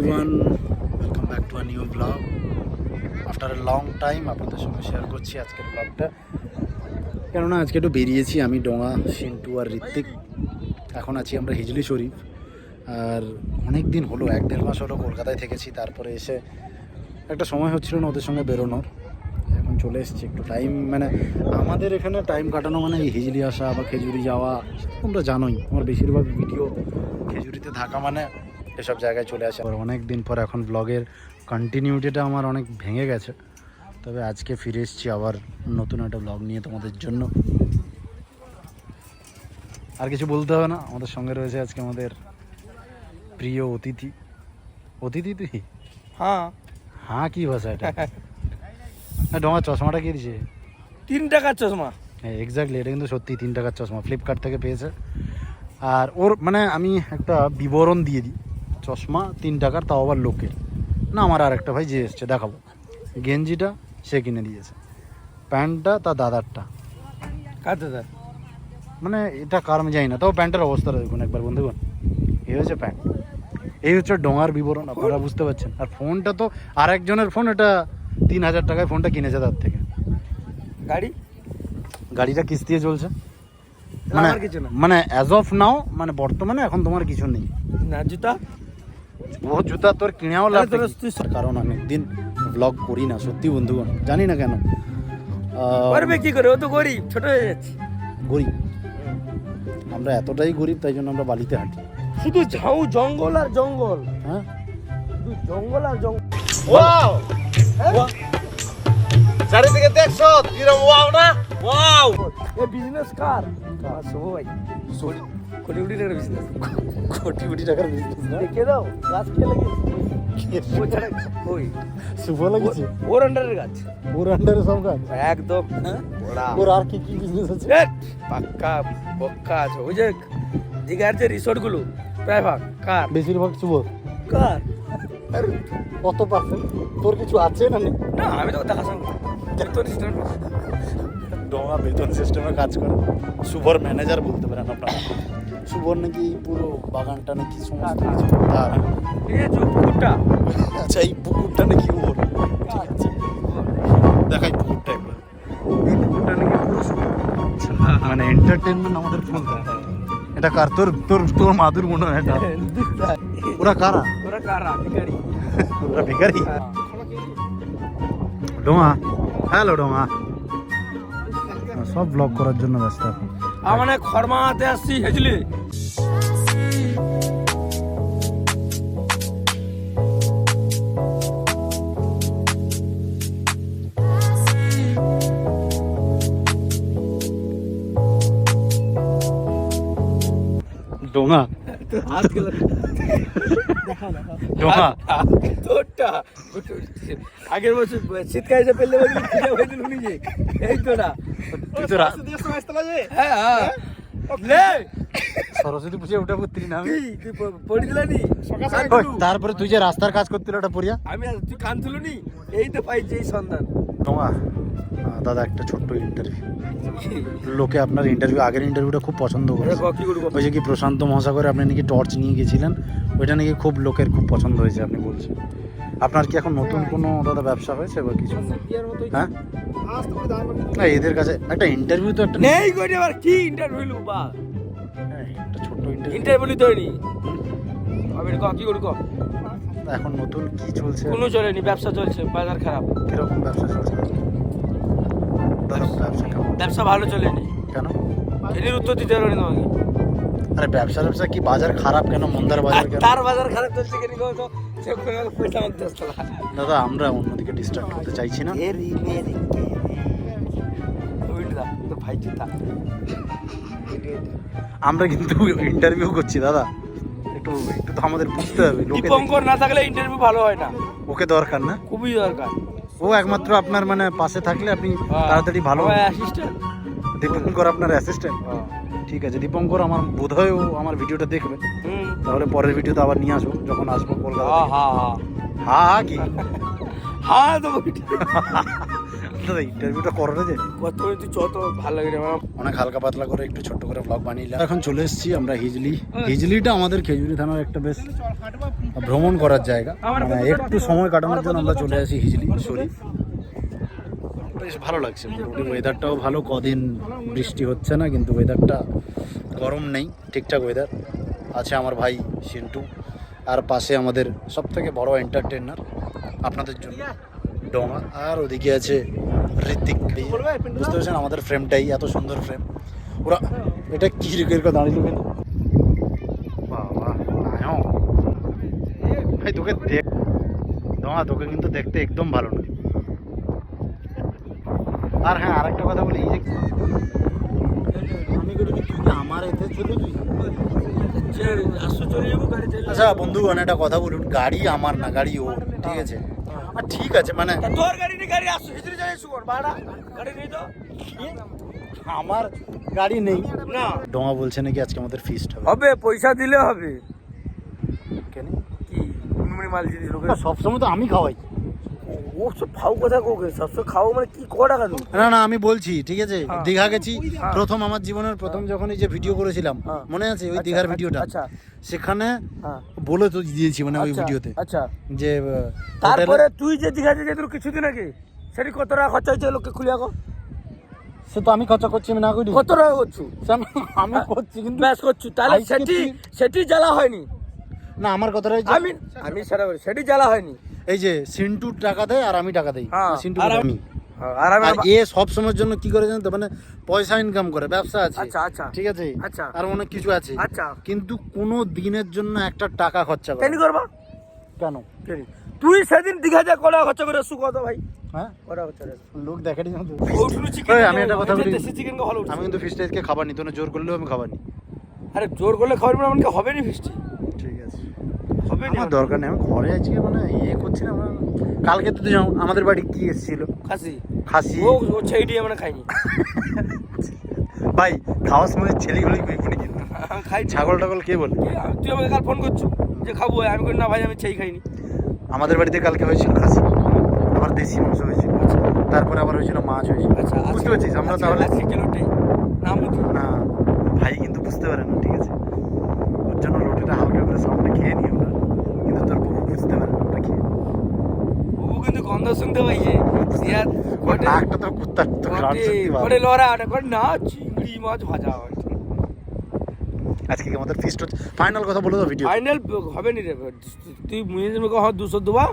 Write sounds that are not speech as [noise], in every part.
everyone welcome back blog after a long time আপনাদের সঙ্গে share করছি আজকের ব্লগটা কেননা আজকে একটু বেরিয়েছি আমি ডোঙা, সিন্টু আর ঋত্বিক। এখন আছি আমরা হিজলি শরীফ। আর অনেক দিন হলো, এক দেড় মাস হলো কলকাতায় থেকেছি, তারপরে এসে একটা সময় হচ্ছিল না ওদের সঙ্গে বেরোনোর। এখন চলে এসেছি, একটু টাইম মানে আমাদের এখানে টাইম কাটানো মানে এই হিজলি আসা বা খেজুরি যাওয়া তোমরা জানোই। আমার বেশিরভাগ ভিডিও খেজুরিতে থাকা মানে এসব জায়গায় চলে আসে। আবার অনেক দিন পর এখন ব্লগের কন্টিনিউটিটা আমার অনেক ভেঙে গেছে। তবে আজকে ফিরে এসেছি আবার নতুন একটা ব্লগ নিয়ে তোমাদের জন্য। আর কিছু বলতে হবে না আমাদের সঙ্গে রয়েছে আজকে আমাদের প্রিয় অতিথি। অতিথি তুই? হ্যাঁ। হ্যাঁ কি ভাষা এটা? হ্যাঁ ডোঙা চশমাটা কি দিছে তিন টাকার চশমা। হ্যাঁ এক্স্যাক্টলি এটা কিন্তু সত্যি তিন টাকার চশমা ফ্লিপকার্ট থেকে পেয়েছে। আর ওর মানে আমি একটা বিবরণ দিয়ে দিই। চশমা তিন টাকার তাও আবার লোকের না আমার আর একটা ভাই যে এসছে দেখাবো। গেঞ্জিটা সে কিনে দিয়েছে। প্যান্টটা তার দাদারটা। কার দাদা মানে এটা কার আমি জানি না তাও প্যান্টের অবস্থাটা দেখুন একবার বন্ধুগণ। এই হচ্ছে প্যান্ট। এই হচ্ছে ডোঙার বিবরণ আপনারা বুঝতে পারছেন। আর ফোনটা তো আর একজনের ফোন এটা তিন হাজার টাকায় ফোনটা কিনেছে তার থেকে। গাড়ি? গাড়িটা কিস্তিতে চলছে। মানে মানে অ্যাজ অফ নাও মানে বর্তমানে এখন তোমার কিছু নেই। না জুতা? ও জুতা তোর কিনেও লাগবে কারণ আমি একদিন ব্লগ করি না সত্যি বন্ধুগণ জানি না কেন। পারবে কি করে? ও তো গরিব ছোট হয়ে যাচ্ছে। গরিব। আমরা এতটাই গরিব তাই জন্য আমরা বালিতে হাঁটি। শুধু ঝাউ জঙ্গল আর জঙ্গল। হ্যাঁ? শুধু জঙ্গল আর জঙ্গল। ওয়াও চারিদিকে দেখছ? কিরম ওয়াও না? ওয়াও এ বিজনেস কার? কার সবাই কোটি কোটি টাকার বিজনেস কোটি কোটি টাকার বিজনেস না? দেখে দাও গাছ কে? লাগিয়েছে? ওর আন্ডারের গাছ। ওর আন্ডারে সব কাজ একদম। ওরা ওর আর কি কি বিজনেস আছে? পাক্কা পক্কা আছে। ওই যে দীঘার যে রিসোর্টগুলো প্রায় ভাগ কার? বেশিরভাগ শুভ। কার? কত পার্সেন্ট তোর কিছু আছে না নেই? না আমি তো দেখাশোনা তোর তো রিসোর্ট ডোঙা বেতন সিস্টেমে কাজ করে। শুভর ম্যানেজার বলতে পারেন আপনারা। শুভর নাকি পুরো বাগানটা নাকি সমস্ত কিছু তার। যে যে পুকুরটা। আচ্ছা এই পুকুরটা নাকি ওর। ঠিক আছে। দেখাই পুকুরটা একবার। এই পুকুরটা নাকি পুরো শুভর মানে এন্টারটেনমেন্ট আমাদের ফুল এটা কার? তোর তোর তোর মাদুর মনে হয় এটা। ওরা কারা? ওরা কারা? ভিখারি। ওরা ভিখারি? ডোঙা হ্যালো ডোঙা সব ব্লগ করার জন্য ব্যস্ত এখন। মানে খরমাতে আসছি হেজলি ডোঙা। ডোঙা। তোরটা। আগের বছর শীতকালে এসে পেলে বলি এই তোরা। তুই তো রা- হ্যাঁ হ্যাঁ। লে সরস্বতী পুজো উঠে পড়তি না আমি? কি? তুই প- পড়ি দিলানি ওই, তারপরে তুই যে রাস্তার কাজ করছিল ওটা পড়িয়া? আমি তুই কান তুলনি? এই তো পাইছি এই সন্ধান। আহ, দাদা একটা ছোট্ট ইন্টারভিউ লোকে আপনার ইন্টারভিউ আগের ইন্টারভিউটা খুব পছন্দ করে ওই যে কি প্রশান্ত মহাসাগরে আপনি নাকি টর্চ নিয়ে গেছিলেন? ওইটা নাকি খুব লোকের খুব পছন্দ হয়েছে আপনি বলছেন। আপনার কি এখন নতুন কোনো দাদা ব্যবসা হয়েছে বা কিছু? হ্যাঁ? না এদের কাছে একটা ইন্টারভিউ তো একটা নেই করে আবার কি ইন্টারভিউ বা? হ্যাঁ, একটা ছোট্ট ইন্টারভিউ ইন্টারভিউ তো নি আমি ক কি করি ক এখন নতুন কি চলছে? কোনো চলেনি ব্যবসা চলছে বাজার খারাপ। কীরকম ব্যবসা চলছে? ব্যবসা ভালো চলেনি। কেন? এটির উত্তর দিতে পারি তোমাকে। আরে ব্যবসা ব্যবসা কি বাজার খারাপ কেন? মন্দার বাজার কেন? তার বাজার খারাপ চলছে কেন তো? পয়সা দাদা আমরা অন্যদিকে ডিস্ট্রাক্ট করতে চাইছি না। এরি ভাই আমরা কিন্তু ইন্টারভিউ করছি দাদা। একটু একটু তো আমাদের বুঝতে হবে লোকে দীপঙ্কর না থাকলে ইন্টারভিউ ভালো হয় না। ওকে দরকার না? খুবই দরকার। ও একমাত্র আপনার মানে পাশে থাকলে আপনি তাড়াতাড়ি ভালো অ্যাসিস্ট্যান্ট দীপঙ্কর আপনার অ্যাসিস্ট্যান্ট ঠিক আছে দীপঙ্কর আমার বোধ হয় ও আমার ভিডিওটা দেখবে। হুম। তাহলে পরের ভিডিওতে আবার নিয়ে আসব যখন আসব কলকাতা হ্যাঁ হ্যাঁ কি? হ্যাঁ তো দাদা ইন্টারভিউটা করো রে যে। কত তুই ভালো লাগে অনেক হালকা পাতলা করে একটু ছোট্ট করে ব্লগ বানিয়ে এখন চলে এসেছি আমরা হিজলি। হিজলিটা আমাদের খেজুরি থানার একটা বেশ ভ্রমণ করার জায়গা। মানে একটু সময় কাটানোর জন্য আমরা চলে আসি হিজলি শরীফ বেশ ভালো লাগছে মোটামুটি। ওয়েদারটাও ভালো, কদিন বৃষ্টি হচ্ছে না, কিন্তু ওয়েদারটা গরম নেই, ঠিকঠাক ওয়েদার আছে আমার ভাই সিন্টু, আর পাশে আমাদের সব থেকে বড় এন্টারটেনার আপনাদের জন্য। ডোমা, আর ওদিকে আছে ঋত্বিক বুঝতে পারছেন, আমাদের ফ্রেমটাই এত সুন্দর ফ্রেম ওরা, এটা কি রেখে দাঁড়িয়ে কেন বাবা নায়ক ভাই তোকে দেখ ডোমা তোকে কিন্তু দেখতে একদম ভালো না আর হ্যাঁ আরেকটা কথা বলি এই যে আমি করে তুই আমার এতে চলে তুই আচ্ছা বন্ধুগণ একটা কথা বলুন গাড়ি আমার না গাড়ি ওর ঠিক আছে? আর ঠিক আছে মানে তোর গাড়ি নেই গাড়ি আসো ভিতরে যাই শুকর ভাড়া। গাড়ি নেই তো? আমার গাড়ি নেই। না। ডোমা বলছে নাকি আজকে আমাদের ফিস্ট হবে। হবে পয়সা দিলে হবে। কেন? কি? মাল জিনিস সবসময় তো আমি খাওয়াই। ও সব ফাউ কথা কোকে সবসময় খাও মানে কি ক টাকা দেবো না না আমি বলছি ঠিক আছে? হ্যাঁ। দীঘা গেছি হ্যাঁ। প্রথম আমার জীবনের প্রথম যখন এই যে ভিডিও করেছিলাম হ্যাঁ। মনে আছে? ওই আচ্ছা, দীঘার আচ্ছা, ভিডিওটা? আচ্ছা সেখানে হ্যাঁ। বলে তো দিয়েছি মানে ওই আচ্ছা, ভিডিওতে। আচ্ছা। যে তারপরে তুই যে দীঘাতে যেত কিছুদিন আগে? সেটি কত টাকা খরচা হয়েছে লোককে খুলে রাখো সে তো আমি খরচা করছি আমি না করি। কত টাকা করছু? আমি- করছি কিন্তু ব্যাস করছু। তাহলে সেটি সেটি জ্বালা হয়নি। না আমার কথাটা আমি আমি সেটা সেটি জ্বালা হয়নি। এই যে সিন্টু টাকা দেয় আর আমি টাকা দেই। হ্যাঁ, সিন্টু আর আমি আর এ সব সময়ের জন্য কি করে জানো তো মানে পয়সা ইনকাম করে ব্যবসা আছে। আচ্ছা, আচ্ছা। ঠিক আছে? আচ্ছা। আর অনেক কিছু আছে। আচ্ছা। কিন্তু কোনো দিনের জন্য একটা টাকা খরচা করে কেন করবা? কেন? তুই সেদিন দীঘা যা কটা খরচা করে সু কত ভাই। হ্যাঁ? লোক দেখাটি না তো। ওঠুনো চিকেন এই, আমি একটা কথা বলি। আমি কিন্তু খাবার নি তোনে জোর করলেও আমি খাবার নি আরে জোর করলে খাবার মানে হবে না ফিস্টি ঠিক আছে। আমার দরকার নেই আমি ঘরে আছি মানে ইয়ে করছি না মানে কালকে তো যাও আমাদের বাড়ি কি এসেছিল? খাসি। খাসি। ও ও ছেড়ে মানে খাইনি। [laughs] ভাই খাওয়ার সময় ছেলেগুলোই কই কিন্তু খাইনি। ছাগল টাগল কে বলে? তুই আমাকে কাল ফোন করছ যে খাব আমি কই না ভাই আমি সেই খাইনি। আমাদের বাড়িতে কালকে হয়েছিল খাসি। আবার দেশি মাংস হয়েছিল। তারপরে আবার হয়েছিল মাছ হয়েছিল। আচ্ছা বুঝতে পারছিস আমরা তাহলে না ভাই কিন্তু বুঝতে পারে না ঠিক আছে। ওর জন্য রুটিটা হালকা করে সামনে খেয়ে নিও না কিন্তু তোর বউ বুঝতে পারে না ওটা খেয়ে বাবু কিন্তু গন্ধ শুনতে পাইছে। সিয়া ওর কোটে তো কুত্তার তো ঘ্রাণ সত্যি ভালো। ওটা করে না চিংড়ি মাছ ভাজা হয়। আজকে কি আমাদের ফিস্ট হচ্ছে? ফাইনাল কথা বলে দাও ভিডিও ফাইনাল হবে নি রে তুই মুয়ে দেবে দুশো দেবা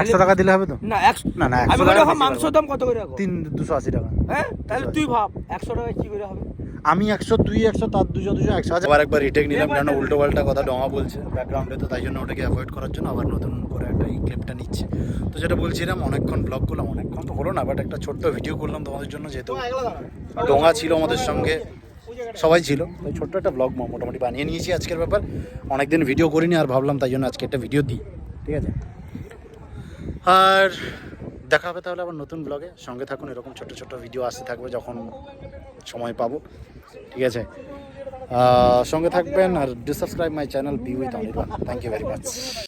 একশো টাকা দিলে হবে তো? না একশো না, না, আমি 100 বলি টাকা এখন বেশি মাংস দাম কত করে তিন দুশো আশি টাকা। হ্যাঁ? তাহলে তুই ভাব একশো টাকায় কি করে হবে? আমি একশো, তুই একশো, তার দুশো দুশো একশো। আচ্ছা আবার একবার রিটেক নিলাম কেন উল্টো পাল্টা কথা ডঙা বলছে। ব্যাকগ্রাউন্ডে তো তাই জন্য ওটাকে অ্যাভয়েড করার জন্য আবার নতুন করে একটা এই ক্লিপটা নিচ্ছে। তো যেটা বলছিলাম, অনেকক্ষণ ব্লগ করলাম, অনেকক্ষণ তো হলো না বাট একটা ছোট্ট ভিডিও করলাম তোমাদের জন্য, যেহেতু ডোঙা ছিল আমাদের সঙ্গে, সবাই ছিল, তাই ছোট্ট একটা ব্লগ মোটামুটি বানিয়ে নিয়েছি আজকের ব্যাপার। অনেকদিন ভিডিও করিনি, আর ভাবলাম তাই জন্য আজকে একটা ভিডিও দিই, ঠিক আছে? আর দেখা হবে তাহলে আবার নতুন ব্লগে সঙ্গে থাকুন, এরকম ছোট ছোট ভিডিও আসতে থাকবে যখন সময় পাবো। ঠিক আছে? সঙ্গে থাকবেন আর subscribe my channel be with Anirban thank you very much